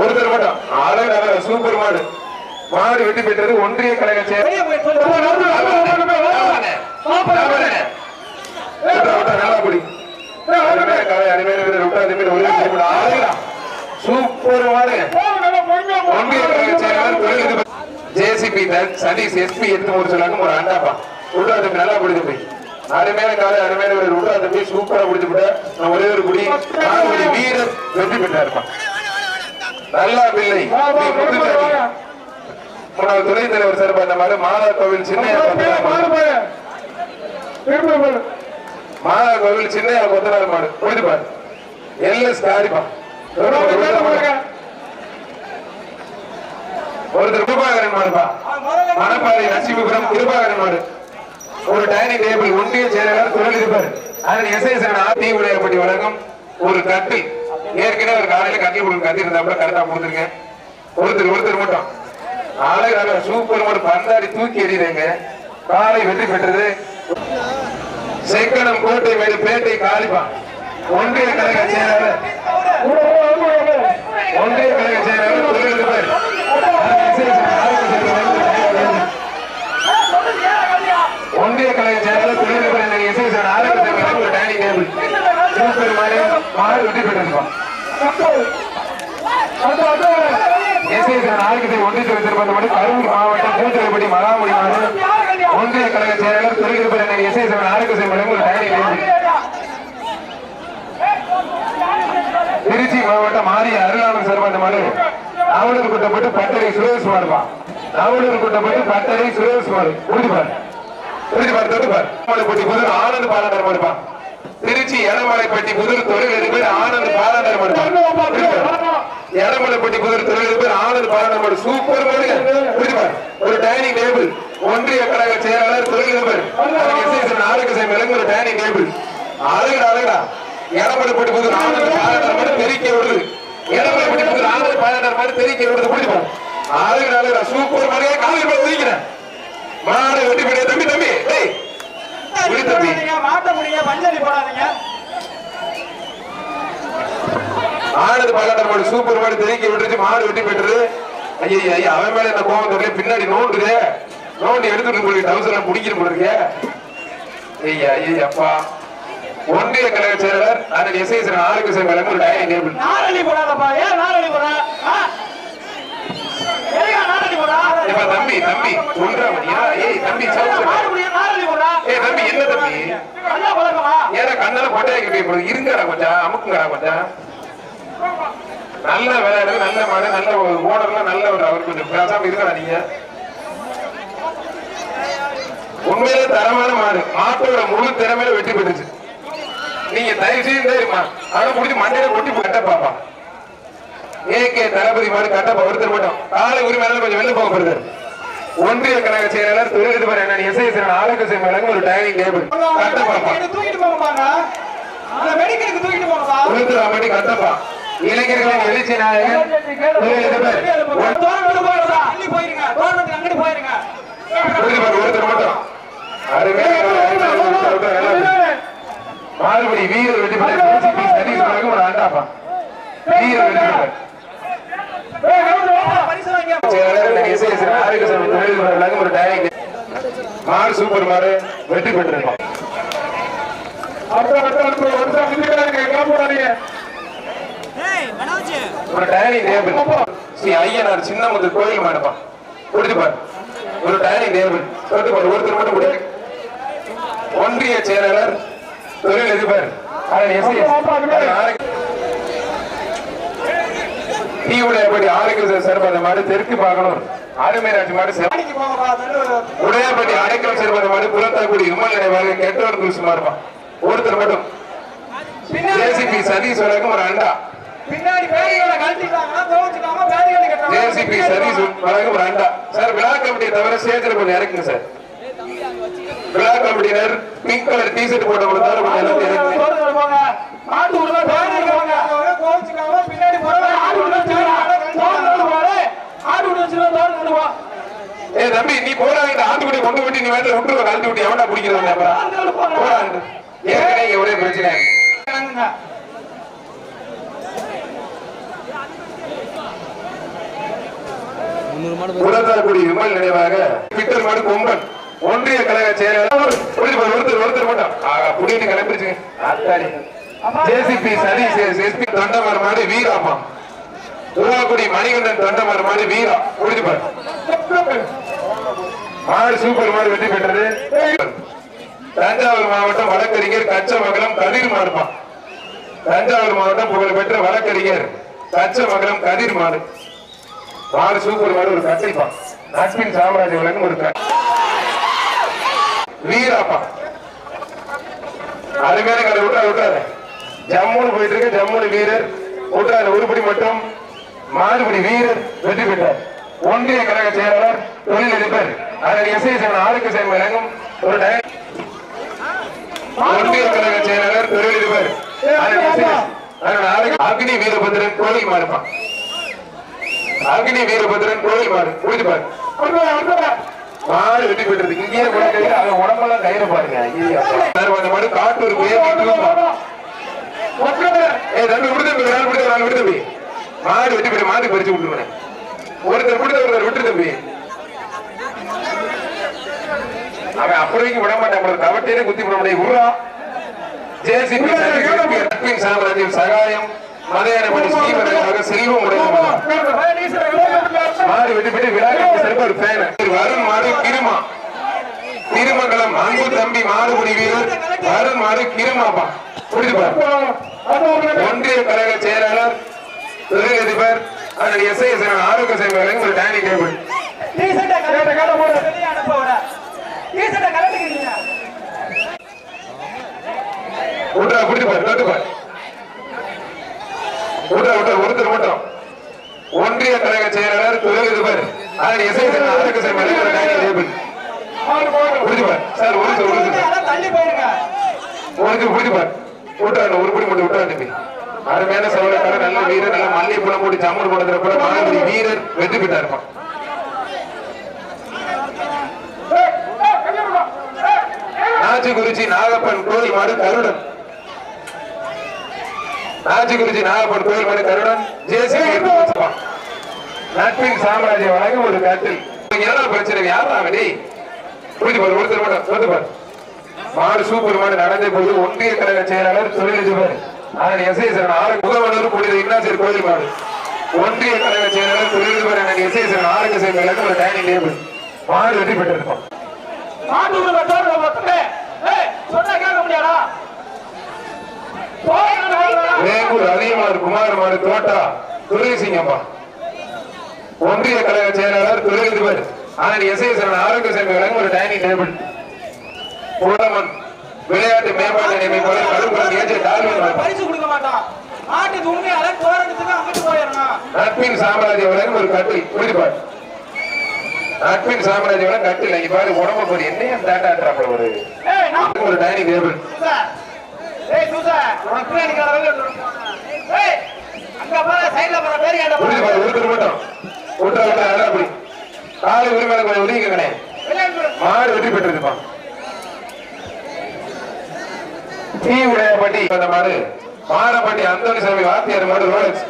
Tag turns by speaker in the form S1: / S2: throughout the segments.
S1: ஒருத்தர் மட்டும். அழகு அழகு சூப்பர் மாடு. மாடு வெற்றி பெற்றது ஒன்றிய கழக. நல்லா விட்டா ஒரே ஒரு. சூப்பர் மாடு. ஒன்றிய கழக செயலாளர் ஜேசிபி சதீஷ் எஸ்பி எடுத்து ஒரு சொல்லாங்க ஒரு அண்டாப்பா விட்டா அதுக்கு நல்லா பிடிச்சு போய் அருமையான காலை அருமையான விட்டா அதை போய் சூப்பரா பிடிச்சு விட்டா. நான் ஒரே ஒரு குடி. வீரர் வெற்றி பெற்றாருப்பா. நல்லா பிள்ளை. முன்னாள் துணைத் தலைவர் சார் அந்த மாதிரி மாதா கோவில் சின்ன மாதா கோவில் சின்ன கொத்தனார் மாடு போயிட்டு பாரு. எல்எஸ் காரிப்பா. ஒருத்தர் கிருபாகரன் மாடுப்பா. மணப்பாறை நரசிம்மபுரம் கிருபாகரன் மாடு. ஒரு டைனிங் டேபிள் ஒன்றிய செயலாளர் குரல் இருப்பார். அதில் எஸ்ஐ தீ விளையாப்பட்டி வழங்கும் ஒரு கட்டில். ஏற்கனவே ஒரு காலையில கட்டில் கொடுக்க கத்தி இருந்தாப்புல கரெக்டா கொடுத்துருங்க ஒருத்தர் ஒருத்தர் மட்டும். அழகு சூப்பர் ஒரு பந்தாடி தூக்கி எறியுதுங்க. காலை வெற்றி பெற்றது. செக்கனம் கோட்டை மேடு பேட்டை காலிப்பா. ஒன்றிய கழக செயலாளர். ஒன்றிய கழக செயலாளர் ஒன்றிய கழக செயலாளர் தொழில்நுட்ப இசை சார் ஆரோக்கியத்தை ஒரு டைனிங் டேபிள். சிவபெருமானே மாதிரி வெற்றி பெற்றிருக்கோம். ஆரோக்கியத்தை ஒன்றிய வைத்திருப்பது கரூர் மாவட்டம் பூஞ்சலைப்பட்டி மகாமொழி ஒன்றிய கழக செயலாளர் தொழில்நுட்ப எஸ்ஐ சார் ஆரோக்கியத்தை வழங்கும் ஒரு டைனிங் திருச்சி மாவட்டம் மாரிய அருளாளர் சர்வந்தமான நாவலூர் குட்டப்பட்டு பட்டறை சுரேஷ்குமார் மாடுப்பா நாவலூர் குட்டப்பட்டு பட்டறை சுரேஷ்குமார் மாடு உறுதிப்பார் உறுதிப்பார் தொட்டுப்பார் எடமலைப்பட்டி புதூர் ஆனந்த் திருச்சி எடமலைப்பட்டி புதூர் தொழில் பேர் ஆனந்த் பாலாடர் எடமலைப்பட்டி புதூர் தொழில் ஆனந்த் பாலாடர் சூப்பர் ஒரு டைனிங் டேபிள். ஒன்றிய கழக செயலாளர் தொழிலதிபர் நாளுக்கு ஆரோக்கிய சேவை ஒரு டைனிங் டேபிள். அழகுடா அழகுடா. எடமலைப்பட்டி புதூர் ஆனந்த் பாலாடர் தெரிக்க விடுது. எடமலைப்பட்டி புதூர் ஆனந்த் பாலாடர் மாடு தெரிக்க விடுது. புரியுமா அழகுடா அழகுடா. சூப்பர் மாடுங்க காலையில் போய் மாடு வெட்டி தம்பி தம்பி. டேய் ஆனது பாலாட்டர் மாடு சூப்பர் மாடு தெரிக்க விட்டுருச்சு மாடு வெட்டி போயிட்டுரு ஐயா ஐயா அவன் மேல என்ன கோவம் தெரியல பின்னாடி நோண்டுது. நோண்டி எடுத்துட்டு போய் டவுசர்ல பிடிக்கிற போல இருக்கு ஐயா ஐயா அப்பா. ஒன்றிய கழக செயலாளர் அண்ணன் எஸ்ஐ சார் ஆரோக்கிய சேவை வழங்கும் ஒரு டைனிங் டேபிள்
S2: நாரளி போடாதப்பா. ஏன் நாரளி போட? ஆ?
S1: தம்பி தம்பி ஒன்றா ஏய் தம்பி சவுசு ஏய் தம்பி என்ன தம்பி? ஏடா கண்ணால கொட்டையாக்கி போய் இருங்கடா கொஞ்சம் அமுக்குங்கடா கொஞ்சம். நல்ல விளையாடு நல்ல மாடு நல்ல ஒரு ஓனர்லாம் நல்ல ஒரு அவர் கொஞ்சம் பேசாம இருக்கடா நீங்க. உண்மையிலே தரமான மாடு. மாட்டோட முழு திறமையில வெற்றி பெற்றுச்சு. நீங்க தயவு செய்து தெரியுமா அதை முடிச்சு மண்டையில கொட்டி கட்ட பாப்பா. ஏகே தளபதி மாடு கட்டப்பா ஒருத்தர் மட்டும். காலை உரிமையாளர் கொஞ்சம் வெளில போகப்படுது. ஒன்றிய கழக செயலாளர் தொழிலதிபர் என்ன எஸ்ஐ ஆரோக்கிய சேவை வழங்கும் ஒரு டைனிங் டேபிள் கட்ட பாப்பா
S2: இதை தூக்கிட்டு போங்கப்பாங்க அந்த மெடிக்கலுக்கு தூக்கிட்டு போங்கப்பா
S1: உளுந்துராமணி கட்டப்பா. இளைஞர்களின் எழுச்சி நாயகன் ஒருத்தர் மட்டும். மாறுபடி வீரர் டிசிபி சதீஷ் வழங்கும் ஒரு ஆண்டாப்பா. வீரர் மாடு சூப்பர் மாடு வெற்றி பெற்றிருக்கோம் ஒரு டைனிங் டேபிள் ஸ்ரீ ஐயனார் சின்னமுத்து கோயில் மாடுப்பா கொடுத்து பாரு ஒரு டைனிங் டேபிள் தொட்டு பாரு ஒருத்தர் மட்டும் குடி ஒன்றிய செயலாளர் தொழில் அதிபர் அதன் எஸ்ஐஎஸ் தீவுடையப்படி ஆரோக்கிய சிறப்பாத மாடு தெற்கு பார்க்கணும். ஆடுமேராட்சி மாடு உடையாப்பட்டி அடைக்கல் சிறப்பாத மாடு புறத்தாக்குடி விமல் நினைவாக கெட்டவர் குருசு மாறுப்பா ஒருத்தர் மட்டும். ஜேசிபி சதீஷ் வழங்கும் ஒரு அண்டா. ஜேசிபி ஒரு அண்டா. சார் விழா கமிட்டியை தவிர கொஞ்சம் இறக்குங்க சார். விழா கமிட்டியினர் பிங்க் கலர் டி ஷர்ட் போட்ட கொடுத்தாலும் கொஞ்சம் இறக்குங்க
S2: போங்க மாட்டு உள்ள பேரிகள் போங்க கோச்சுக்காம பின்னாடி போற ஆடு உள்ள தோரணம் போற ஆடு உள்ள வச்சுருவா தோரணம் போ
S1: ஏ தம்பி நீ ஆட்டுக்குடி கொண்டு விட்டு நீ வேண்டிய விட்டு கழட்டி விட்டு எவனா பிடிக்கிறது ஏற்கனவே ஒரே பிரச்சனை.
S2: இறங்குங்க.
S1: குலத்தாக்குடி விமல் நினைவாக பிட்டர் மாடு கொம்பன். ஒன்றிய கழக செயலாளர் ஒருத்தர் ஒருத்தர் மட்டும். புடிட்டு கிளம்பிருச்சு. ஜேசிபி சரி எஸ்பி தொண்டமர் மாடு வீராப்பா துவாக்குடி மணிகண்டன் தொண்டமர் மாடு வீரா. புரிஞ்சு பாரு. மாடு சூப்பர் மாடு வெற்றி பெற்றது. தஞ்சாவூர் மாவட்டம் வழக்கறிஞர் கச்சமங்கலம் கதிர் மாடுமா தஞ்சாவூர் மாவட்டம் புகழ்பெற்ற வழக்கறிஞர் கச்சமங்கலம் கதிர் மாடு. மாடு சூப்பர் மாடு ஒரு கட்டைப்பா. லட்சுமின் சாம்ராஜ்ய விலங்கு ஒரு வீராப்பா. அருமையான கடை விட்டாரு விட்டாரு ஜம்முன்னு போயிட்டு இருக்கு ஜம்முனு வீரர். விட்டாரு உருப்படி மட்டும். மாடுபடி வீரர் வெற்றி பெற்றார். ஒன்றிய கழக செயலாளர் தொழிலதிபர் அதன் இசை சேவன் ஆளுக்கு சேவன் விளங்கும் ஒரு ஒன்றிய கழக செயலாளர் தொழிலதிபர் அதன் அக்னி வீரபத்ரன் கோவில் மாறுப்பான் அக்னி வீரபத்ரன் கோவில் மாடு. புரிஞ்சு பாரு. மாடு வெட்டி போயிட்டு இங்கேயே கூட கையில அவன் உடம்பெல்லாம் கயிறு பாருங்க. ஐயா அந்த மாடு காட்டூர் ஏ தம்பி விடுதம்பி நாள் விடுதம்பி நாள் விடுதம்பி மாடு வெட்டி போயிட்டு மாடு பறிச்சு விட்டுருவேன். ஒருத்தர் விடு ஒருத்தர் விட்டு தம்பி. அவன் அப்படியும் விட மாட்டான் தவட்டே குத்தி விட முடியும். உருவா. ஜேசிபி நட்பின் சாம்ராஜ்யம் சகாயம் மதையானபடி ஸ்ரீவரமாக செல்வம் மாடு வெட்டி போட்டு விழாக்கு சிறப்பு ஒரு ஃபேன் வருண் மாடு கிருமா. திருமங்கலம் அன்பு தம்பி மாடுபடி வீரர். வருண் மாடு கிருமாப்பா. புரிஞ்சு பாரு ஒன்றிய கழக செயலாளர் தொழிலதிபர் அதன் எஸ்ஐ ஆரோக்கிய சேவை வழங்கும் ஒரு டைனிங் டேபிள் விட்றா புடிச்சு பாரு தொட்டு பாரு. விட்றா விட்றா ஒருத்தர் மட்டும். ஒன்றிய கழக செயலாளர் தொழிலதிபர் அதன் எஸ்ஐ ஆரோக்கிய சேவை வழங்கும் ஒரு டைனிங் டேபிள் பாரு சார் ஒரு நிமிஷம், ஒரு நிமிஷம்.
S2: தள்ளி போயிருங்க.
S1: உனக்கு புரிஞ்சு பாரு. விட்டாரு ஒரு படி மட்டும் விட்டாரு தம்பி. அருமையான சவரக்கார நல்ல வீரர் நல்ல மல்லிகை புலம் போட்டு சம்மர் போடுற போல மாணவரி வீரர் வெற்றி பெற்றார் நாச்சிக்குறிச்சி நாகப்பன் கோயில் மாடு கருடன். ராஜகுருஜி நாகப்பன் கோயில் மாடு கருடன். ஜேசிபி நட்பின் சாம்ராஜ்ய வழங்கும் ஒரு கட்டில். என்ன பிரச்சனை? யார் அவனே? புரிஞ்சு பாரு ஒருத்தர் மட்டும் மாடு சூப்பர் மாடு நடந்த போது ஒன்றிய கழக செயலாளர் தொழிலதிபர். எஸ்ஐ சரண் ஆறு முகவனூர் புனித இன்னாசர் கோயில் மாடு. ஒன்றிய கழக செயலாளர் எஸ்ஐ சரண் ஆரோக்கிய சேவை விளக்கம் ஒரு டைனிங் டேபிள் மாடு வெற்றி பெற்றிருக்கோம். வேங்கூர் அதிகமாறு குமார் மாடு தோட்டா துரைசிங்கம்மா. ஒன்றிய கழக செயலாளர் தொழிலதிபர் அதன் எஸ்ஐ சரண் ஆரோக்கிய சேவை ஒரு டைனிங் டேபிள் புலமன் விளையாட்டு மேம்பாட்டு ஏஜே டால்வின் மாடு.
S2: பரிசு கொடுக்க மாட்டான் மாட்டுக்கு உண்மையால போராட்டத்துக்கு அங்கிட்டு போயிடணும்.
S1: நட்பின் சாம்ராஜ்ய வளரும் ஒரு கட்டில். புரிதுபாடு நட்பின் சாம்ராஜ்ய வளம் கட்டில். இங்க பாரு உடம்பு போய் என்னைய தாட்டாட்டுறாப்ப ஒரு
S2: ஏய் நான்
S1: ஒரு டைனிங் டேபிள்.
S2: ஏய் சூசா உனக்கு பின்னாடி ஏய் அங்க பாரு சைடுல போற பேர் கேட்ட
S1: புரிதுபாடு ஒருத்தர் மட்டும். ஒன்றரை விட்டு அப்படி. காலை உரிமையில கொஞ்சம் ஒதுங்க கணே மாடு வெற்றி பெற்றிருப்பான் டீ உடையப்பட்டி அந்த மாதிரி. மாரப்பட்டி அந்தோணி சாமி வாத்தியார் மாடு ரோலக்ஸ்.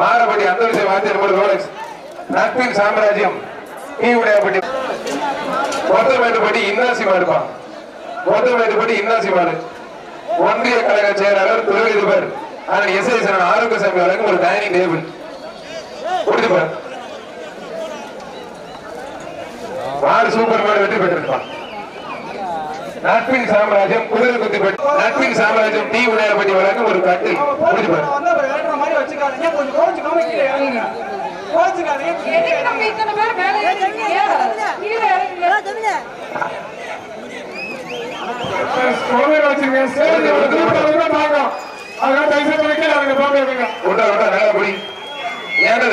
S1: மாரப்பட்டி அந்தோணி சாமி வாத்தியார் மாடு ரோலக்ஸ். நட்பின் சாம்ராஜ்யம். டீ உடையப்பட்டி மொத்தமேட்டுப்பட்டி இன்னாசி மாடுப்பா மொத்தமேட்டுப்பட்டி இன்னாசி மாடு. ஒன்றிய கழக செயலாளர் தொழிலதிபர் அதன் எஸ்ஐ சரண் ஆரோக்கிய சாமி வழங்கும் ஒரு டைனிங் டேபிள். புரிஞ்சுப்பார் ஆறு சூப்பர் மாடு வெற்றி பெற்றிருப்பான். நட்பின் சாம்ராஜ்யம் குதிரை குத்தி பெற்று நட்பின் சாம்ராஜ்யம் டீ உடையப்பட்டி வழங்கும் ஒரு கட்டில்.
S2: மாதிரி வச்சுக்காதீங்க கொஞ்சம் சரி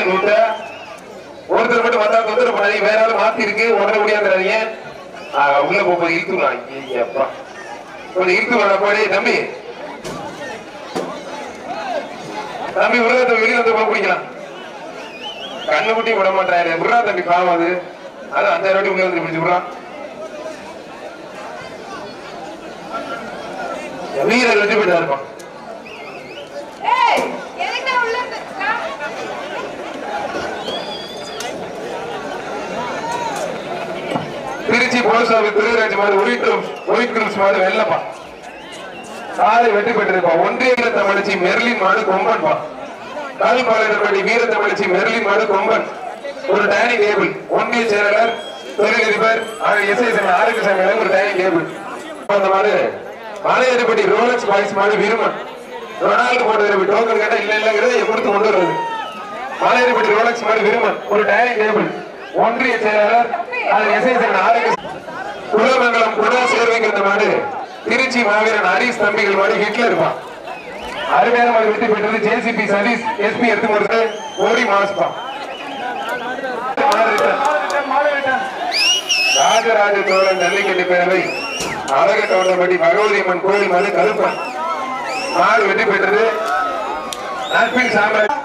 S1: விட்டா ஒருத்தர் மட்டும் வந்தா தொந்தரவு பண்ணாதீங்க. வேற ஆள் மாத்தி இருக்கு உடனே முடியாதுறாதீங்க உள்ள போய் இழுத்துலாம் ஐயப்பா ஒரு இழுத்து வர போடி தம்பி. தம்பி விடுறத வெளியில வந்து போய் பிடிக்கலாம். கண்ணு குட்டி விட மாட்டாரு விடுறா தம்பி பாவம் அது. அது அஞ்சாயிரம் வாட்டி உள்ள வந்து பிடிச்சு விடுறான். வீரர் வெற்றி பெற்றா இருப்பான்
S3: ஏய், எதுக்குடா உள்ள இருந்து- நான்
S1: போஸ்ட் ஆஃபீஸ் திருவிராஜ் மாதிரி ஒயிட் ஒயிட் குரூப்ஸ் மாதிரி வெள்ளப்பா. சாலை வெற்றி பெற்றிருப்பா. ஒன்றிய வீர தமிழச்சி மெர்லின் மாடு கொம்பன்பா. கால்பாளையப்படி வீர தமிழச்சி மெர்லின் மாடு கொம்பன். ஒரு டைனிங் டேபிள். ஒன்றிய செயலாளர் தொழிலதிபர் எஸ் ஐ ஆரோக்கிய சமையல் ஒரு டைனிங் டேபிள். அந்த மாடு மலையடிப்படி ரோலக்ஸ் பாய்ஸ் மாடு வீரமன். ரொனால்டு போட்டு டோக்கன் கேட்டா இல்ல இல்லங்கிறத கொடுத்து கொண்டு வருவது மலையடிப்படி ரோலக்ஸ் மாடு வீரமன். ஒரு டைனிங் டேபிள். ஒன்றிய செயலாளர் குலமங்கலம் குணா சேர்வைக்கு இந்த மாடு திருச்சி மாவீரன் ஹரிஸ் தம்பிகள் மாடு ஹிட்ல இருப்பான் அருமையான மாடு வெற்றி பெற்றது. ஜேசிபி சதீஷ் எஸ்பி எடுத்து கொடுத்து ஓடி மாஸ்பா ராஜராஜ சோழன் ஜல்லிக்கட்டு பேரவை அழக கவுண்டம்பட்டி பகவதி அம்மன் கோயில் மாடு கருப்பன். மாடு வெற்றி பெற்றது. நட்பின் சாம்ராஜ்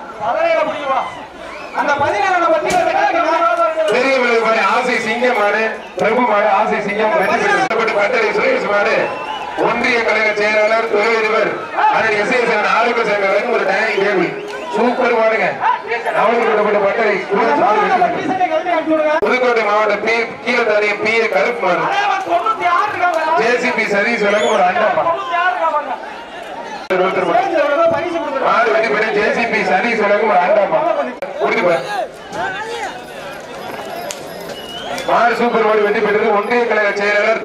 S2: அந்த பதினேழு
S1: பெரிய விளைவு மாடு ஆசை சிங்கம் மாடு பிரபு மாடு ஆசை சிங்கம் வெற்றி பட்டறை சுரேஷ் மாடு. ஒன்றிய கழக செயலாளர் தொழிலதிபர் அதன் எஸ் ஐ ஆரோக்கிய சேவையாளர் ஒரு டைனிங் டேபிள் சூப்பர் மாடுங்க. அவளுக்கு கொடுக்கப்பட்ட வெற்றி புதுக்கோட்டை மாவட்ட பி கீழத்தாரியம் பி ஏ கருப்பு மாடு. ஜேசிபி சதீஷ் விளக்கு ஒரு அண்டப்பா மாடு வெட்டி பெற்ற ஜேசிபி சதீஷ் விளக்கு ஒரு அண்டப்பா குடிச்சு பாரு மாடு சூப்பர் மாடு வெற்றி பெற்றது. ஒன்றிய கழக செயலாளர்